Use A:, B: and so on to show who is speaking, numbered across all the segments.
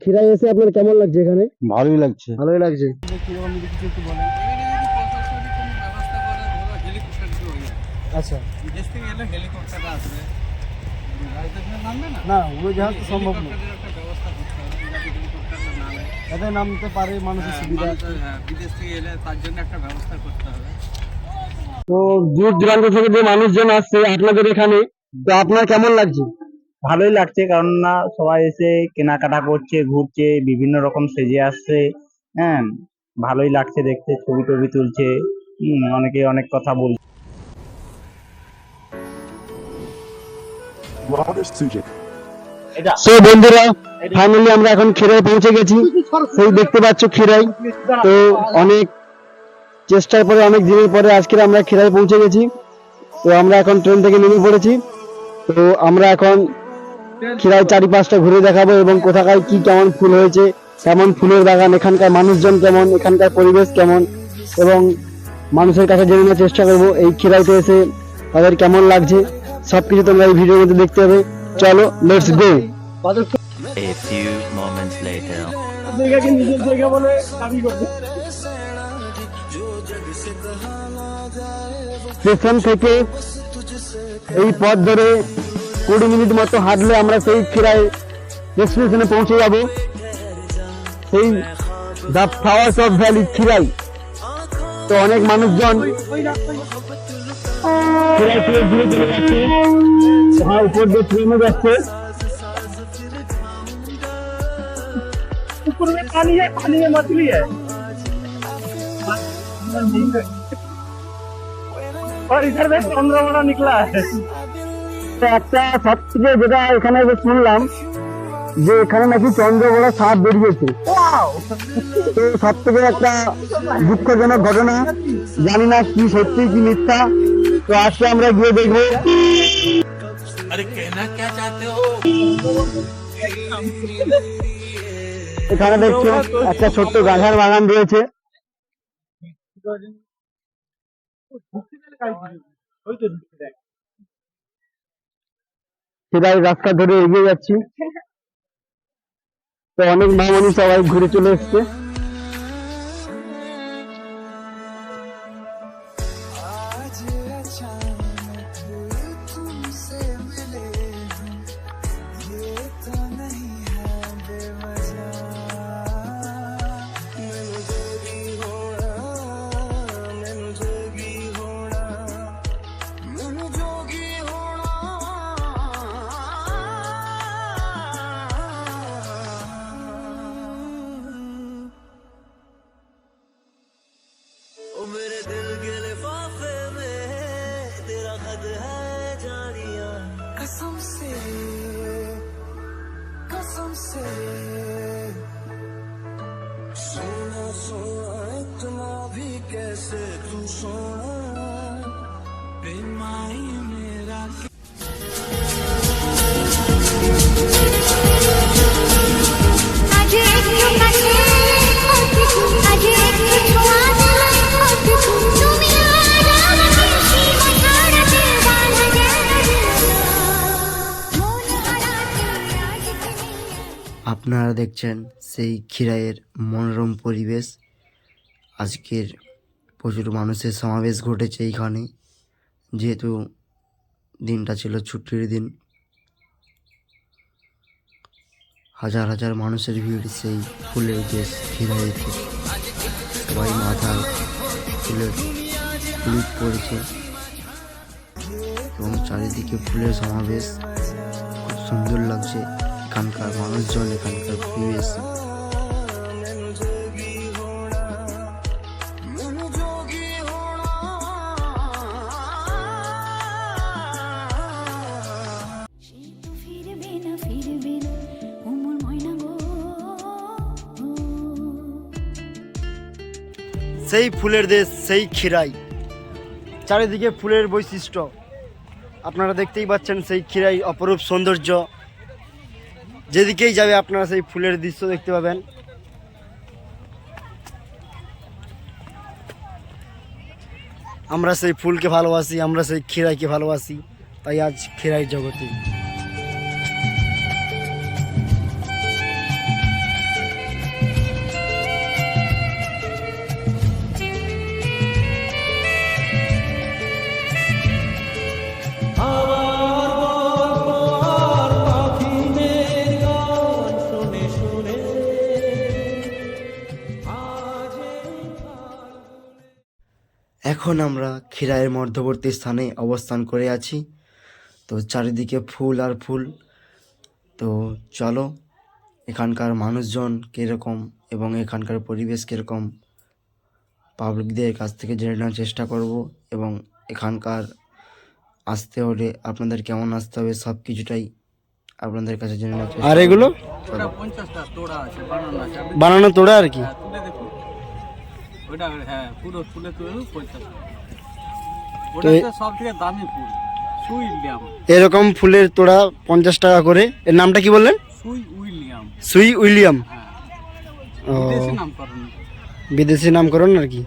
A: খিরাই এসে আপনার কেমন লাগছে এখানে?
B: ভালোই লাগছে।
A: ভালোই লাগছে। আচ্ছা।
C: বিদেশ থেকে এলে হেলিকপ্টার আসবে না
A: উড়োজাহাজ তো সম্ভব না।
C: যাতে
A: নামতে পারে মানুষের সুবিধা।
C: হ্যাঁ, বিদেশ থেকে এলে তার জন্য একটা ব্যবস্থা করতে হবে।
A: তো দূর দূরান্ত থেকে যে মানুষজন আসছে আপনাদের এখানে তো আপনার কেমন লাগছে?
B: ভালোই লাগছে কারণ না সবাই এসে কেনাকাটা করছে ঘুরছে বিভিন্ন রকম সেজে আসছে হ্যাঁ ভালোই লাগছে দেখতে ছবি টবি তুলছে অনেকে অনেক কথা বলছে
A: তো বন্ধুরা ফাইনালি আমরা এখন খিরাই পৌঁছে গেছি। সেই দেখতে পাচ্ছ খিরাই। তো অনেক চেষ্টার পরে অনেক দিনের পরে আজকে আমরা খিরাই পৌঁছে গেছি। তো আমরা এখন ট্রেন থেকে নেমে পড়েছি। তো আমরা এখন খিরাই চারিপাশটা ঘুরে দেখাবো এবং কোথাকার কি কেমন ফুল হয়েছে কেমন ফুলের বাগান এখানকার মানুষজন কেমন এখানকার পরিবেশ কেমন এবং মানুষের কাছে জেনে নেওয়ার চেষ্টা করব এই খিরাইতে এসে তাদের কেমন লাগছে সবকিছু তোমরা এই ভিডিওর মধ্যে দেখতে হবে চলো let's go
D: A few moments later.
A: Station থেকে এই পথ ধরে কুড়ি মিনিট মতো হাঁটলে আমরা সেই খিরাই ডেস্টিনেশনে পৌঁছে যাব সেই the flowers of valley Khirai তো অনেক মানুষজন খিরাই থেকে ঘুরে চলে যাচ্ছে হ্যাঁ উপর দিয়ে ট্রেনে যাচ্ছে और इधर से चंद्रमाना निकला है তো একটা সব থেকে যেটা এখানে যে শুনলাম যে এখানে নাকি চন্দ্রবড়া সাপ বেরিয়েছে। তো সব থেকে একটা দুঃখজনক ঘটনা জানি না কি সত্যি কি মিথ্যা। তো আজকে আমরা গিয়ে দেখব। এখানে দেখছ একটা ছোট্ট গাধার বাগান রয়েছে। সেটাই রাস্তা ধরে এগিয়ে যাচ্ছি। তো অনেক মামনি সবাই ঘুরে চলে এসছে।
E: कसम से सोना सोना इतना भी कैसे तू सोना बेमाई मेरा
F: আপনারা দেখছেন সেই খিরাইয়ের মনোরম পরিবেশ। আজকের প্রচুর মানুষের সমাবেশ ঘটেছে এইখানে। যেহেতু দিনটা ছিল ছুটির দিন, হাজার হাজার মানুষের ভিড় সেই ফুলের দেশ খিরাইতে সবাই মাথায় ফুলের ফুল পড়েছে এবং চারিদিকে ফুলের সমাবেশ। খুব সুন্দর লাগছে। এখানকার মানুষজন, এখানকার পরিবেশ।
A: সেই ফুলের দেশ, সেই ক্ষীরাই চারিদিকে ফুলের বৈশিষ্ট্য। আপনারা দেখতেই পাচ্ছেন সেই ক্ষীরাই অপরূপ সৌন্দর্য। যেদিকেই যাবে আপনারা সেই ফুলের দৃশ্য দেখতে পাবেন। আমরা সেই ফুলকে ভালোবাসি, আমরা সেই ক্ষীরাইকে ভালোবাসি, তাই আজ ক্ষীরাই জগতে।
F: এখন আমরা খিরাইয়ের মধ্যবর্তী স্থানে অবস্থান করে আছি। তো চারিদিকে ফুল আর ফুল। তো চলো এখানকার মানুষজন কীরকম এবং এখানকার পরিবেশ কীরকম পাবলিকদের কাছ থেকে জেনে নেওয়ার চেষ্টা করব এবং এখানকার আসতে হলে আপনাদের কেমন আসতে হবে সব কিছুটাই আপনাদের কাছে জেনে নেওয়ার চেষ্টা
G: আর এগুলো?
C: বানানো
G: তোড়া আর কি?
C: হ্যাঁ, ওটা হ্যাঁ পুরো তুলে তুলে পঞ্চাশ ওটা সব থেকে দামি ফুল সুই উইলিয়াম।
G: এরকম ফুলের তোড়া পঞ্চাশ টাকা করে এর নামটা কি বললেন?
C: সুই উইলিয়াম।
G: সুই উইলিয়াম।
C: হ্যাঁ।
G: ও।
C: বিদেশি নামকরণ
G: আর কি।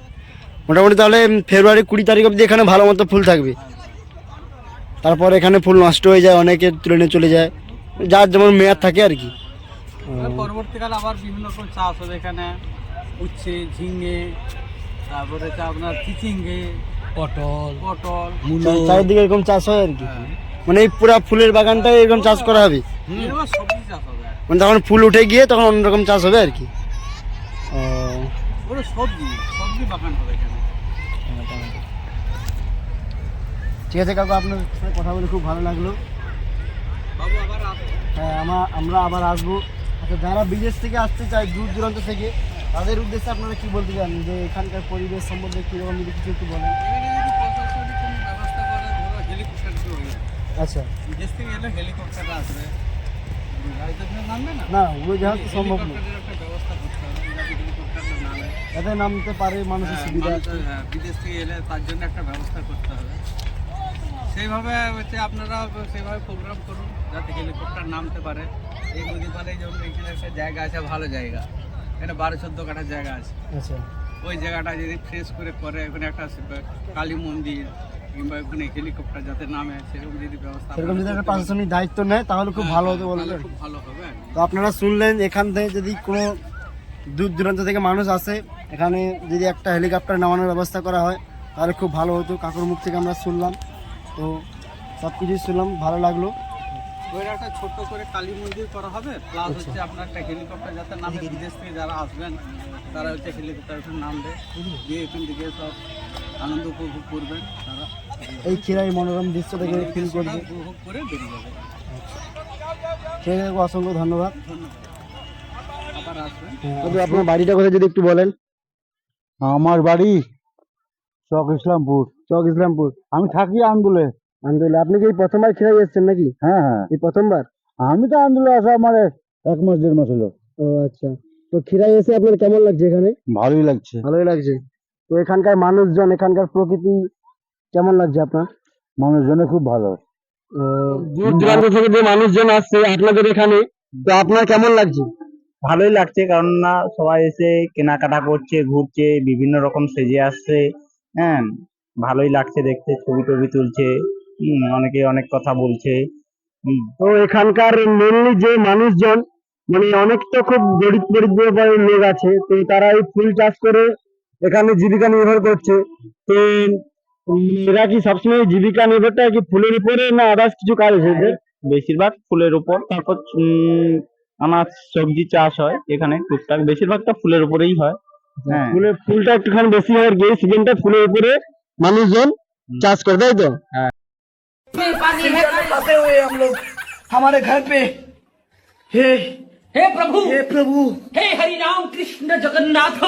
G: মোটামুটি তাহলে ফেব্রুয়ারি কুড়ি তারিখ অবধি এখানে ভালো মতো ফুল থাকবে। তারপর এখানে ফুল নষ্ট হয়ে যায় অনেকে তুলে নিয়ে চলে যায়। যার যেমন মেয়াদ থাকে আর কি।
C: পরবর্তীকালে আবার বিভিন্ন রকম চাষ হবে এখানে। উচ্ছে ঝিঙে তারপরে হচ্ছে আপনার চিচিঙ্গে পটল পটল
G: চা- চারিদিকে এরকম চাষ হয় আর কি? মানে এই পুরা ফুলের বাগানটাই এরকম চাষ করা হবে?
C: সবজি চাষ হবে
G: মানে তখন ফুল উঠে গিয়ে তখন অন্যরকম চাষ হবে আর কি?
C: সবজি সবজি বাগান হবে এখানে।
G: ঠিক আছে কাকু আপনার সাথে কথা বলে খুব ভালো লাগল।
C: বাবু আবার
G: হ্যাঁ আমরা আমরা আবার আসব। আচ্ছা যারা বিদেশ থেকে আসতে চায় দূর দূরান্ত থেকে তাদের উদ্দেশ্যে আপনারা কি বলতে চান? যে এখানকার পরিবেশ সম্বন্ধে কীরকম যদি কিছু একটু বলেন। আচ্ছা।
C: বিদেশ থেকে এলে হেলিকপ্টার আসবে। নামবে না?
G: না উড়োজাহাজ তো সম্ভব না।
C: যাতে
G: নামতে পারে মানুষের
C: হ্যাঁ,
G: সুবিধা।
C: হ্যাঁ, বিদেশ থেকে এলে তার জন্য একটা ব্যবস্থা করতে হবে। সেইভাবে হচ্ছে আপনারা সেইভাবে প্রোগ্রাম করুন যাতে হেলিকপ্টার নামতে পারে। এই নদী পারে যেমন এখানে একটা জায়গা আছে ভালো জায়গা। এখানে বারো চোদ্দ কাঠার জায়গা আছে।
G: আচ্ছা।
C: ওই জায়গাটা যদি ফ্রেশ করে করে ওখানে একটা কালী মন্দির কিংবা ওখানে হেলিকপ্টার যাতে নামে সেরকম যদি ব্যবস্থা
G: সেরকম যদি একটা প্রশাসনিক দায়িত্ব নেয় তাহলে খুব ভালো হতো বলবেন
C: খুব ভালো হবে।
G: তো আপনারা শুনলেন এখান থেকে যদি কোনো দূর দূরান্ত থেকে মানুষ আসে এখানে যদি একটা হেলিকপ্টার নামানোর ব্যবস্থা করা হয় তাহলে খুব ভালো হতো। কাকুর মুখ থেকে আমরা শুনলাম। তো সব কিছুই শুনলাম ভালো লাগল।
C: ওইটা একটা ছোট্ট করে কালী মন্দির করা হবে প্লাস হচ্ছে আপনার একটা হেলিকপ্টার যাতে নামে বিদেশ থেকে যারা আসবেন তারা হচ্ছে হেলিকপ্টার ওখানে নামবে। গিয়ে এখান থেকে সব আনন্দ উপভোগ করবেন তারা।
G: এই খিরাই মনোরম দৃশ্য থেকে ফিল করবে।
C: উপভোগ করে বেরিয়ে যাবে।
G: ঠিক আছে অসংখ্য ধন্যবাদ।
C: আবার আসবেন।
G: আপনার বাড়িটা কোথায় যদি একটু বলেন?
B: আমার বাড়ি চক ইসলামপুর।
G: চক ইসলামপুর।
B: আমি থাকি আন্দোলে
G: আন্দোলন আপনি কি প্রথমবার খিরাই এসেছেন নাকি?
B: হ্যাঁ হ্যাঁ।
G: এই প্রথমবার?
B: আমি তো আন্দোলন আসা আমার এক মাস দেড় মাস হলো।
G: ও আচ্ছা। তো খিরাই এসে আপনার কেমন লাগছে এখানে?
B: ভালোই লাগছে।
G: ভালোই লাগছে। তো এখানকার মানুষজন এখানকার প্রকৃতি কেমন লাগছে আপনার?
B: মানুষজনে খুব ভালো।
G: দূর দূরান্ত থেকে যে মানুষজন আসছে আপনাদের এখানে? তো আপনার কেমন লাগছে?
B: ভালোই লাগছে কারণ না সবাই এসে কেনাকাটা করছে ঘুরছে বিভিন্ন রকম সেজে আসছে হ্যাঁ। ভালোই লাগছে দেখতে ছবি টবি তুলছে। অনেকে অনেক কথা বলছে।
G: তো এখানকার মেনলি যে মানুষজন মানে অনেক তো খুব গরিব গরিব লোক আছে তো তারা এই ফুল চাষ করে এখানে জীবিকা নির্ভর করছে। তো এরা কি সবসময় জীবিকা নির্ভরটা কি ফুলের উপরে না আদার্স কিছু কাজ আছে? এদের?
B: বেশিরভাগ ফুলের উপর। তারপর আনাজ সবজি চাষ হয় এখানে টুকটাক। বেশিরভাগটা ফুলের উপরেই হয়। হ্যাঁ।
G: ফুলের ফুলটা একটুখানি বেশি হয় সিজনটা ফুলের উপরে মানুষজন চাষ করে তাই তো?
H: हमारे घर पे हे हे प्रभु हे प्रभु हे हरि राम कृष्ण जगन्नाथ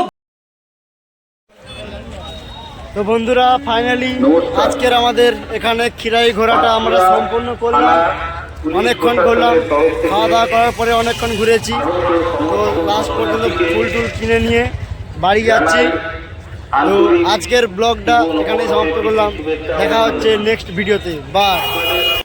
G: তো বন্ধুরা ফাইনালি আজকের আমাদের এখানে খিরাই ঘোরাটা আমরা সম্পূর্ণ করলাম অনেকক্ষণ করলাম খাওয়া দাওয়া করার পরে অনেকক্ষণ ঘুরেছি তো লাস্ট পর্যন্ত ফুল টুল কিনে নিয়ে বাড়ি যাচ্ছি তো আজকের ব্লগটা এখানেই সমাপ্ত করলাম। দেখা হচ্ছে নেক্সট ভিডিওতে বাই